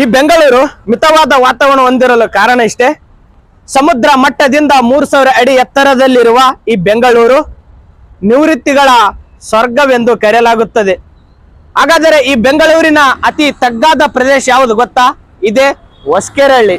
ಈ ಬೆಂಗಳೂರು ಮಿತವಾದ ವಾತಾವರಣ ಹೊಂದಿರಲು ಕಾರಣ ಇಷ್ಟೇ. ಸಮುದ್ರ ಮಟ್ಟದಿಂದ ಮೂರು ಸಾವಿರ ಅಡಿ ಎತ್ತರದಲ್ಲಿರುವ ಈ ಬೆಂಗಳೂರು ನಿವೃತ್ತಿಗಳ ಸ್ವರ್ಗವೆಂದು ಕರೆಯಲಾಗುತ್ತದೆ. ಹಾಗಾದರೆ ಈ ಬೆಂಗಳೂರಿನ ಅತಿ ತಗ್ಗಾದ ಪ್ರದೇಶ ಯಾವುದು ಗೊತ್ತಾ? ಇದೇ ಹೊಸಕೆರಹಳ್ಳಿ